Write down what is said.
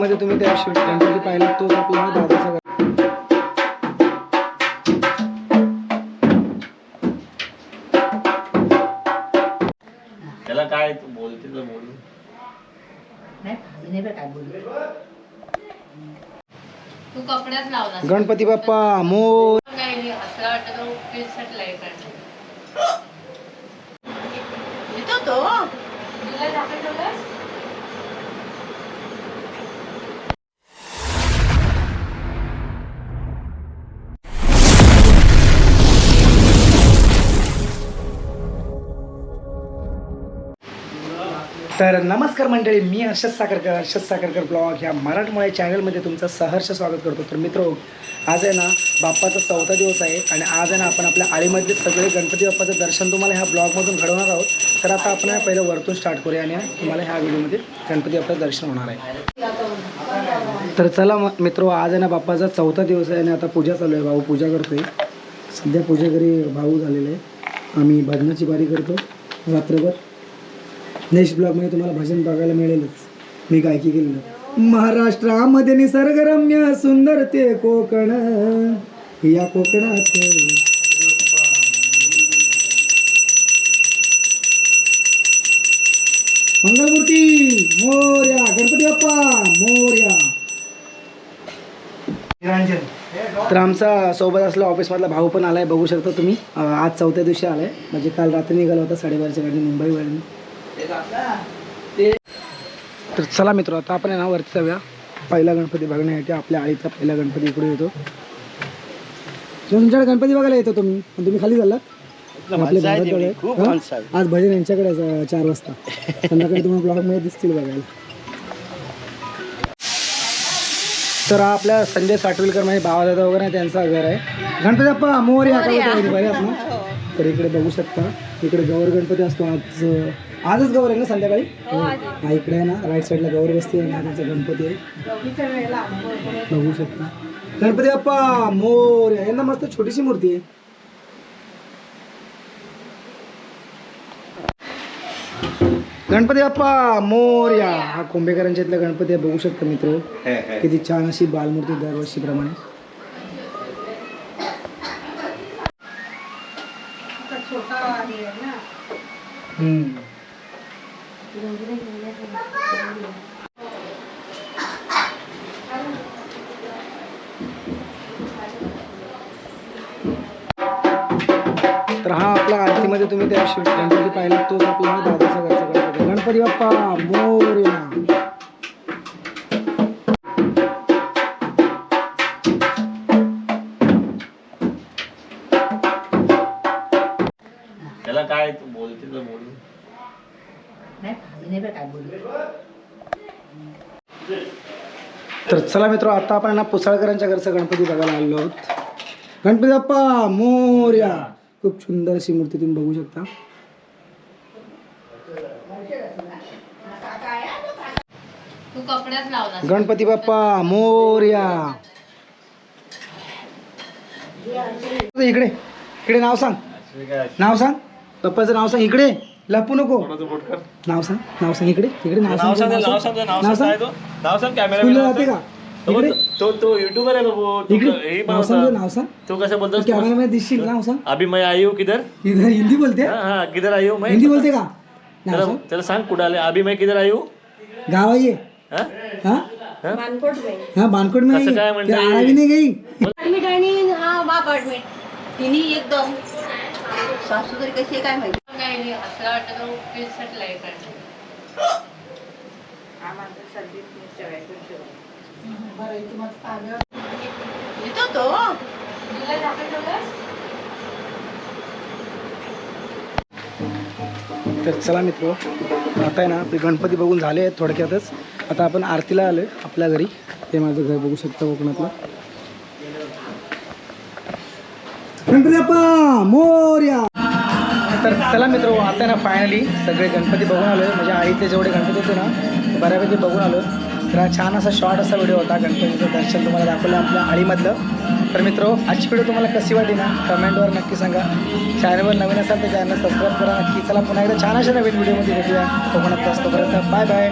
आळीमध्ये तुम्ही त्या शिव गणपती पाहिला तोच आपला दादाचा गणपती. त्याला काय तू बोलते तर बोल. नाही भाजी नाही बरं काय बोलू. तू कपड्यात लावला गणपती बाप्पा मोर. काही नाही असं वाटतं तो पिसट लाइट येतो तो. तुला दाखवलं तर नमस्कार मंडळी मी हर्षद साखरकर हर्षद साखरकर ब्लॉग ह्या मराठमोळ्या चॅनलमध्ये तुमचं सहर्ष स्वागत करतो. तर मित्र आज आहे ना बाप्पाचा चौथा दिवस आहे आणि आज आहे ना आपण आपल्या आळीमधले सगळे गणपती बाप्पाचं दर्शन तुम्हाला ह्या ब्लॉगमधून घडवणार आहोत. तर आता आपण पहिलं वरतून स्टार्ट करूया आणि तुम्हाला ह्या व्हिडिओमध्ये गणपती बाप्पाचं दर्शन होणार आहे. तर चला म- मित्रो आज आहे ना बाप्पाचा चौथा दिवस आहे आणि आता पूजा चालू आहे. भाऊ पूजा करतोय. सध्या पूजेकरी भाऊ झालेले आहे. आम्ही भजनाची बारी करतो. रात्रभर. नेक्स्ट ब्लॉगमध्ये तुम्हाला भजन बघायला मिळेलच. मी गायकी केलेलं. महाराष्ट्रामध्ये निसर्गरम्य सुंदर ते कोकण. या कोकणात. मंगलमूर्ती मोर्या. गणपती बाप्पा मोर्या. तर आमचा सोबत असला ऑफिसमधला भाऊ पण आलाय बघू शकता तुम्ही. आज चौथ्या दिवशी आलाय. म्हणजे काल रात्री निघाला होता साडेबाराच्या गाडी मुंबई तर चला मित्र आता आपण आहे ना वरती जाऊया. पहिला गणपती बघण्यासाठी आपल्या आळीचा पहिला गणपती इकडे येतो. जो तुमच्याकडे गणपती बघायला येतो तुम्ही पण तुम्ही खाली झालात. हा? आज भजन यांच्याकडे चार वाजता. संध्याकाळी तुम्हाला ब्लॉगमध्ये दिसतील बघायला. तर हा आपल्या संजय साटविलकर म्हणजे भावादादा वगैरे त्यांचा घर आहे. गणपती बाप्पा बरे आहात ना? तर इकडे बघू शकता. इकडे गौर गणपती असतो आज आजच गौर आहे ना संध्याकाळी? हा इकडे आहे ना राईट साईडला गौर बसते आणि हा त्यांचा गणपती आहे. बघू शकता. गणपती बाप्पा मोर यांना मस्त छोटीशी मूर्ती आहे. गणपती बाप्पा मोर्या हा कुंभेकरांच्या इथला गणपती आहे. बघू शकता मित्र. किती छान अशी बालमूर्ती दरवर्षीप्रमाणे हम्म. तर हा आपला आरतीमध्ये तुम्ही त्या शिव गणपती पाहिला तोच आपला हा दादाचा घरचा गणपती. गणपती बाप्पा मोर्या. त्याला काय तू बोलते तर बोल. नाही भाजी नाही बरं काय बोलू. तर चला मित्र आता आपण ना पुसाळकरांच्या घरचा गणपती बघायला आलो आहोत. गणपती बाप्पा मोर्या. खूप सुंदर अशी मूर्ती तुम्ही बघू शकता. गणपती बाप्पा मोर्या. इकडे इकडे नाव सांग. नाव सांग. पप्पाचं नाव सांग इकडे. लपू नको. नाव सांग नाव सांग इकडे इकडे नाव नाव सांग सांग नाव सांग. नाव सांग तो नाव सांग कॅमेरा स्कूलला जाते का? इकडे. तो तो युट्यूबर आहे बाबू तू इकडे. हे नाव सांग नाव सांग. तू कसं बोलतोस कॅमेरा मध्ये दिसशील नाव सांग. अभी मैं आई हूँ किधर? इधर हिंदी बोलते? हाँ हाँ किधर आई हूँ मैं हिंदी बोलते का? त्याला सांग. त्याला सांग कुठं आले. अभी मैं किधर आई हूँ गाव आहे. हाँ? हाँ? हा? बानकोट में कसं काय म्हणते? आरावी नाही गई आणि हा तिन्ही एकदम सासू तरी कशी काय माहिती? काही नाही असं वाटतं तो पिसट लाइट येतो तो. तुला दाखवलं तर चला मित्र आता आहे ना आपले गणपती बघून झाले आहेत थोडक्यातच. आता आपण आरतीला आलो आपल्या घरी. ते माझं घर बघू शकता कोकणातलं. गणपती मोर्या. तर चला मित्र आता ना फायनली सगळे गणपती बघून आलो म्हणजे आईचे जेवढे गणपती होते ना ते बऱ्यापैकी बघून आलो तर छान असा शॉर्ट असा व्हिडिओ होता गणपतीचं दर्शन तुम्हाला दाखवलं आपल्या आळीमधलं. तर मित्र आजची व्हिडिओ तुम्हाला कशी वाटली ना कमेंटवर नक्की सांगा. चॅनलवर नवीन असाल तर चॅनल सबस्क्राईब करा. नक्की चला पुन्हा एकदा छान अशा नवीन व्हिडिओमध्ये भेटूया. कोकणात असतोपर्यंत बाय बाय